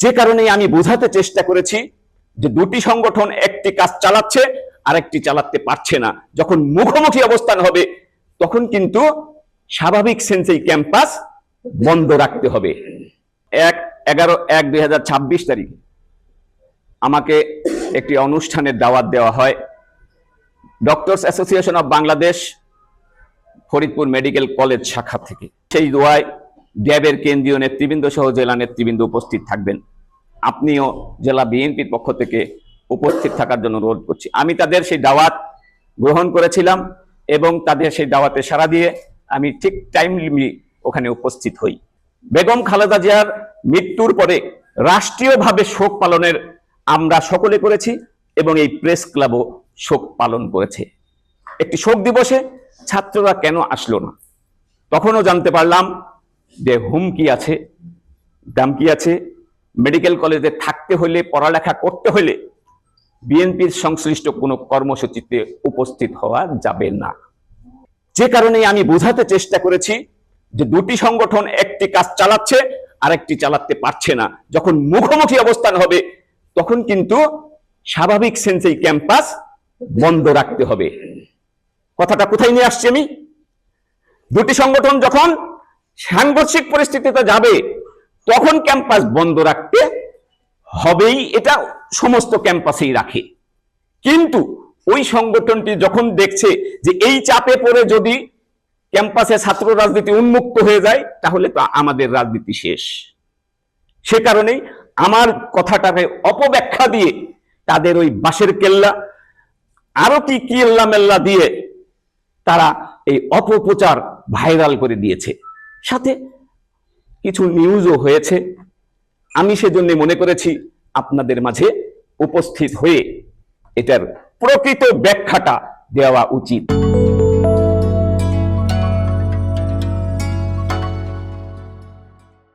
যে কারণে আমি বোঝাতে চেষ্টা করেছি যে দুটি সংগঠন একটি কাজ চালাচ্ছে, আরেকটি চালাতে পারছে না। যখন মুখোমুখি অবস্থান হবে, তখন কিন্তু স্বাভাবিক সেন্সেই ক্যাম্পাস বন্ধ রাখতে হবে। এক এগারো এক দুই হাজার ছাব্বিশ তারিখ আমাকে একটি অনুষ্ঠানের দাওয়াত দেওয়া হয়। Doctors association of Bangladesh, Faridpur medical college শাখা থেকে। সেই দোয়ায় ড্যাবের কেন্দ্রীয় নেতৃবৃন্দ সহ জেলা নেতৃবৃন্দ উপস্থিত থাকবেন। আপনিও জেলা বিএনপির পক্ষ থেকে উপস্থিত থাকার জন্য অনুরোধ করছি। আমি তাদের সেই দাওয়াত গ্রহণ করেছিলাম এবং তাদের সেই দাওয়াতে সাড়া দিয়ে আমি ঠিক টাইমলি ওখানে উপস্থিত হই। বেগম খালেদা জিয়ার মৃত্যুর পরে রাষ্ট্রীয়ভাবে শোক পালনের আমরা সকলে করেছি এবং এই প্রেস ক্লাবও শোক পালন করেছে। একটি শোক দিবসে ছাত্ররা কেন আসলো না? তখনও জানতে পারলাম যে হুমকি আছে দামকি আছে মেডিকেল কলেজে থাকতে হলে পড়ালেখা করতে হলে বিএনপির সংশ্লিষ্ট কোনো কর্মসূচিতে উপস্থিত হওয়া যাবে না। যে কারণে আমি বোঝাতে চেষ্টা করেছি যে দুটি সংগঠন একটি কাজ চালাচ্ছে, আরেকটি চালাতে পারছে না। যখন মুখোমুখি অবস্থান হবে, তখন কিন্তু স্বাভাবিক সেন্সেই ক্যাম্পাস বন্ধ রাখতে হবে। কথাটা কোথায় নিয়ে আসছি আমি? দুটি সংগঠন যখন সাংঘর্ষিক পরিস্থিতিতে যাবে, তখন ক্যাম্পাস বন্ধ রাখতে হবেই, এটা সমস্ত ক্যাম্পাসেই রাখে। কিন্তু ওই সংগঠনটি যখন দেখছে যে এই চাপে পড়ে যদি ক্যাম্পাসে ছাত্র রাজনীতি উন্মুক্ত হয়ে যায়, তাহলে তো আমাদের রাজনীতি শেষ। সে কারণেই আমার কথাটাকে অপব্যাখ্যা দিয়ে তাদের ওই বাঁশের কেল্লা, আরও কি কিল্লা মেল্লা দিয়ে তারা এই অপপ্রচার ভাইরাল করে দিয়েছে। সাথে কিছু নিউজও হয়েছে। আমি সেজন্য মনে করেছি আপনাদের মাঝে উপস্থিত হয়ে এটার প্রকৃত ব্যাখ্যাটা দেওয়া উচিত।